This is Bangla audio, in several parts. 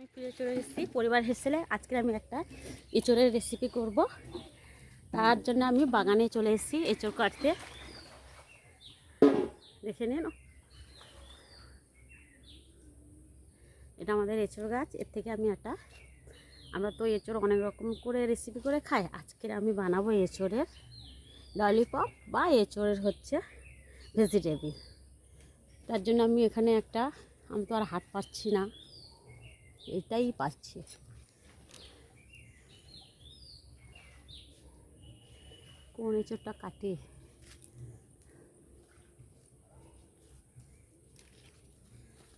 আমি ফিরে চলে এসেছি। পরিবার হেসেলে আজকে আমি একটা এঁচড়ের রেসিপি করব। তার জন্য আমি বাগানে চলে এসেছি এঁচড় কাটতে। দেখে নিন। এটা আমাদের এঁচড় গাছ, এর থেকে আমি একটা, আমরা তো এঁচড় অনেক রকম করে রেসিপি করে খাই। আজকের আমি বানাবো এঁচড়ের ললিপপ বা এঁচড়ের হচ্ছে ভেজিটেবিল তার জন্য আমি এখানে একটা, আমি তো আর হাত পাচ্ছি না। এটাই পাচ্ছি। কোন এঁচড়টা কাটে?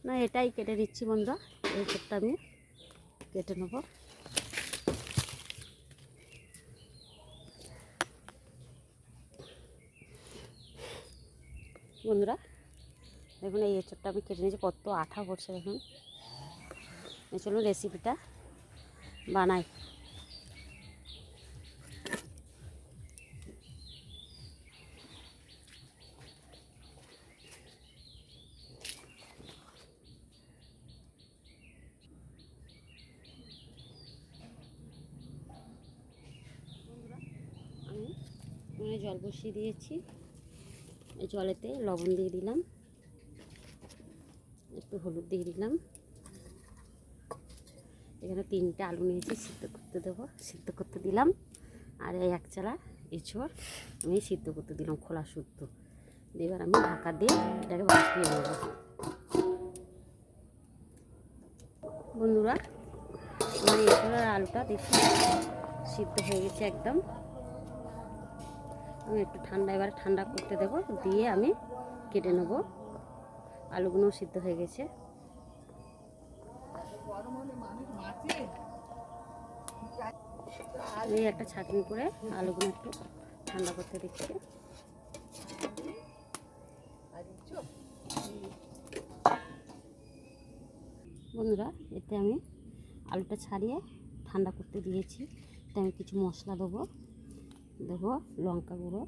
না, এটাই কেটে নিচ্ছি বন্ধুরা। এই এঁচড়টা আমি কেটে নেব। বন্ধুরা, দেখুন এই এঁচড়টা আমি কেটে নিয়েছি, কত আঠা পড়ছে দেখুন। চলুন রেসিপিটা বানাই। আমি জল বসিয়ে দিয়েছি। জলেতে লবণ দিয়ে দিলাম। একটু হলুদ দিয়ে দিলাম। এখানে তিনটে আলু নিয়েছি, সিদ্ধ করতে দেবো। সিদ্ধ করতে দিলাম। আর এই এক চালা এঁচড় আমি সিদ্ধ করতে দিলাম, খোলা শুদ্ধ। এবার আমি ঢাকা দিয়ে এটাকে ভাপিয়ে নেব। বন্ধুরা, আমার এঁচড়ের আলুটা দেখছি সিদ্ধ হয়ে গেছে একদম। আমি একটু ঠান্ডা, এবারে ঠান্ডা করতে দেবো, দিয়ে আমি কেটে নেব। আলুগুলো সিদ্ধ হয়ে গেছে। এই একটা ছাঁকনি করে আলুগুলো একটু ঠান্ডা করতে দিচ্ছি। বন্ধুরা, এতে আমি আলুটা ছাড়িয়ে ঠান্ডা করতে দিয়েছি। এতে আমি কিছু মশলা দেবো। দেবো লঙ্কা গুঁড়ো।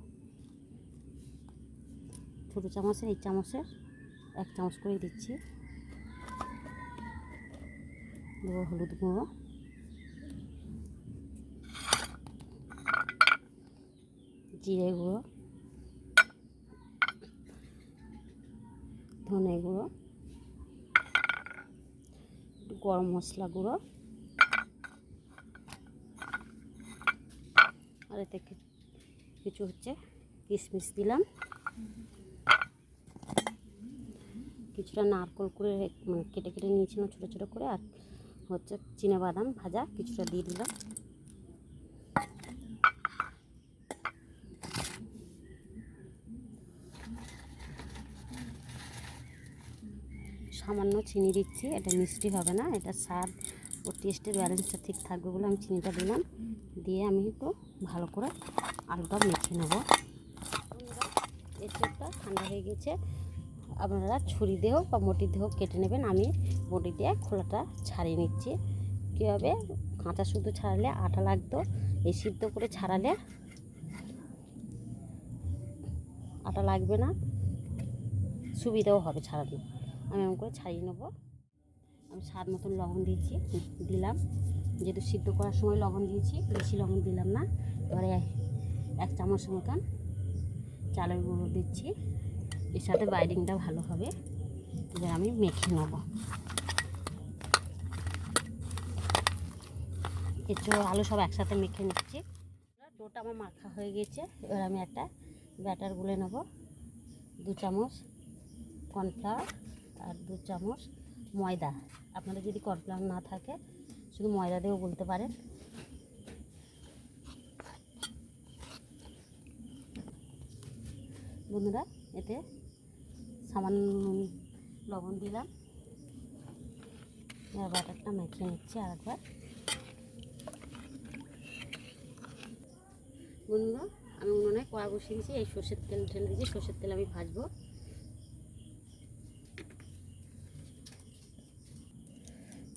ছোটো চামচের এই চামচের এক চামচ করে দিচ্ছি। দেবো হলুদ গুঁড়ো। জিরে গুঁড়ো। ধনে গুঁড়ো। গরম মশলা গুঁড়ো। আর এতে কিছু হচ্ছে, কিশমিশ দিলাম। কিছুটা নারকল করে মানে কেটে কেটে নিয়েছিলাম ছোটো ছোটো করে, আর হচ্ছে বাদাম ভাজা, কিছুটা দিয়ে দিলাম। সামান্য চিনি দিচ্ছি, এটা মিষ্টি হবে না, এটা স্বাদ ও টেস্টের ব্যালেন্সটা ঠিক থাকবে বলে আমি চিনিটা দিলাম। দিয়ে আমি একটু ভালো করে আলুটা মেখে নেব। এসবটা ঠান্ডা হয়ে গেছে। আপনারা ছুরি দিয়েও বা মটি দিয়েও কেটে নেবেন। আমি বটি দিয়ে খোলাটা ছাড়িয়ে নিচ্ছি। কীভাবে? কাঁচা শুধু ছাড়ালে আটা লাগতো, এই সিদ্ধ করে ছাড়ালে আটা লাগবে না, সুবিধাও হবে ছাড়ানো আমি এমন করে ছাড়িয়ে নেব। আমি স্বাদ মতন লবণ দিয়েছি, দিলাম। যেহেতু সিদ্ধ করার সময় লবণ দিয়েছি, বেশি লবণ দিলাম না। এবারে এক চামচ মতন চালের গুঁড়ো দিচ্ছি। এর সাথে বাইডিংটা ভালো হবে। এবার আমি মেখে নেব। কিছু আলু সব একসাথে মেখে নিচ্ছি। ডোটা আমার মাখা হয়ে গেছে। এবার আমি একটা ব্যাটার গুলে নেব। দু চামচ কর্নফ্লাওয়ার আর দু চামচ ময়দা। আপনাদের যদি কর্নফ্লাওয়ার না থাকে, শুধু ময়দা দিয়েও বলতে পারেন। বন্ধুরা, এতে সামান্য লবণ দিলাম। এবার বাটারটা মেখে নিচ্ছি আর একবার বন্ধুরা আমি উনুনে কড়া বসিয়ে দিয়েছি, এই সর্ষের তেল ঢেলে দিয়েছি, সর্ষের তেল আমি ভাজবো।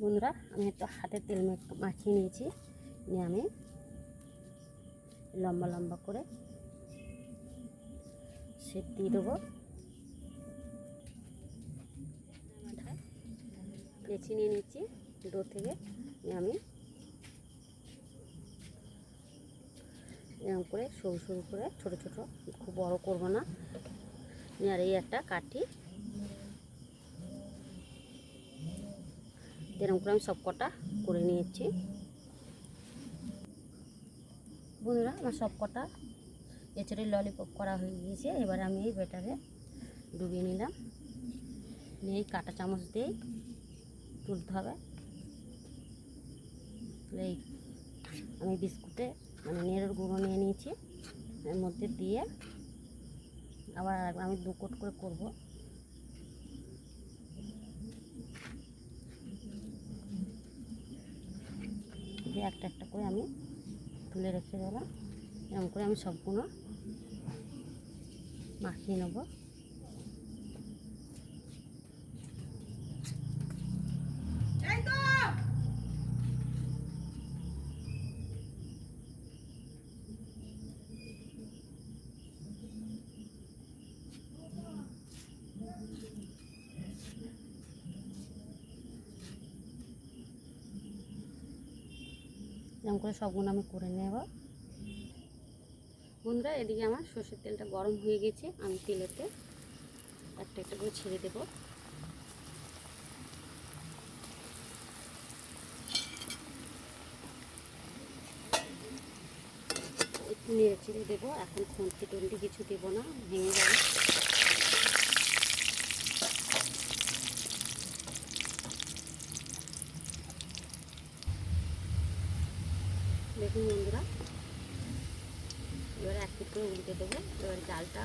বন্ধুরা, আমি একটু হাতে তেল মাখিয়ে নিয়েছি, নিয়ে আমি লম্বা লম্বা করে শেপ দিয়ে দেবো। লেচি নিয়ে নিচ্ছি ডো থেকে আমি এরকম করে সরু সরু করে, ছোট ছোট, খুব বড় করব না। আর এই একটা কাঠি। এরকম করে আমি সব কটা করে নিয়েছি। বন্ধুরা, আমার সব কটা এছাড়া ললিপপ করা হয়ে গিয়েছে। এবার আমি এই ব্যাটারে ডুবিয়ে নিলাম। নিয়ে কাঁটা চামচ দিয়ে তুলতে হবে। এই আমি বিস্কুটে মানে নেড়ের গুঁড়ো নিয়ে নিয়েছি। এর মধ্যে দিয়ে আবার আমি দু কোট করে করব। দিয়ে একটা একটা করে আমি তুলে রেখে দিলাম এরকম করে আমি সবগুলো মাখিয়ে নেব। এরকম করে সবগুলো আমি করে নেব। বন্ধুরা, এদিকে আমার সর্ষের তেলটা গরম হয়ে গেছে, আমি তেলেতে একটা একটা করে ছেড়ে দেবো। নেড়ে ছেড়ে দেবো, এখন খুন্তি টুন্তি কিছু দেবো না, ভেঙে যাবে। দেখুন বন্ধুরা। এবারে এক পিট করে উল্টে দেবো। এবার জালটা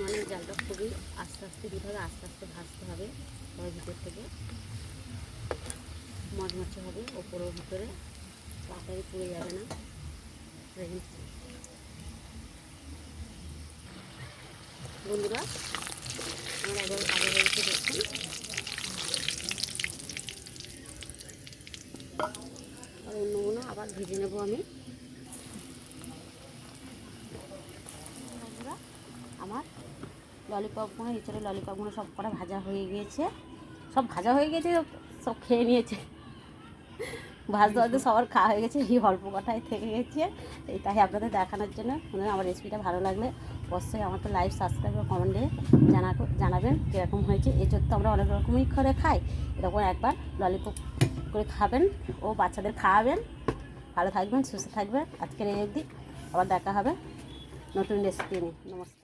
মানে জালটা খুবই আস্তে আস্তে দিতে আস্তে আস্তে ভাজতে হবে ওর ভিতর থেকে মচমচে হবে। ওপরের ভিতরে তাড়াতাড়ি পুড়ে যাবে না। বন্ধুরা, আমার আগে আগে হয়েছে আর অন্যগুলো আবার ভেজে নেব আমি। আমার ললিপপগুলো এছাড়া ললিপপগুলো সব কটা ভাজা হয়ে গিয়েছে। সব ভাজা হয়ে গেছে সব খেয়ে নিয়েছে। ভাজতে ভাজতে সবার খাওয়া হয়ে গেছে, এই অল্প কটাই থেকে গেছে। এই তাই আপনাদের দেখানোর জন্য। আমার রেসিপিটা ভালো লাগলে অবশ্যই আমাকে লাইভ সাবস্ক্রাইব বা কমেন্টে জানা জানাবেন কীরকম হয়েছে। এই তো আমরা অনেক রকমই করে খাই। এরকম একবার ললিপপ করে খাবেন, ও বাচ্চাদের খাওয়াবেন। ভালো থাকবেন, সুস্থ থাকবেন। আজকের এই অবধি আবার দেখা হবে নতুন রেসিপি নিয়ে। নমস্কার।